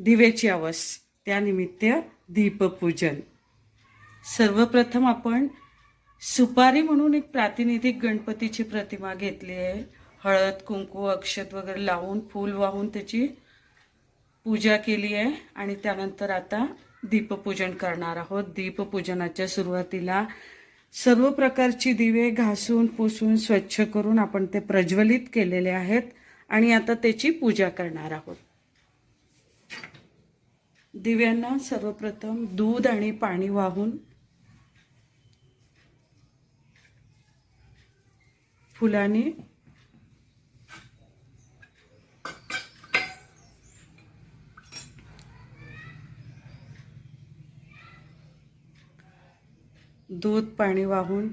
दिवेची आवस त्यानिमित्त दीपपूजन. सर्वप्रथम आपण सुपारी म्हणून एक प्रातिनिधिक गणपतीची प्रतिमा घेतली आहे. हळद कुंकू अक्षत वगैरे लावून फूल वाहून त्याची पूजा केली आहे. आणि त्यानंतर आता दीपपूजन करणार आहोत. दीपपूजनाच्या सुरुवातीला सर्व प्रकारची दिवे घासून पुसून स्वच्छ करून आपण ते प्रज्वलित केलेले आहेत. आणि आता त्याची पूजा करणार आहोत. दिव्यांना सर्वप्रथम दूध आणि पाणी वाहून फुलाने दूध पाणी वाहून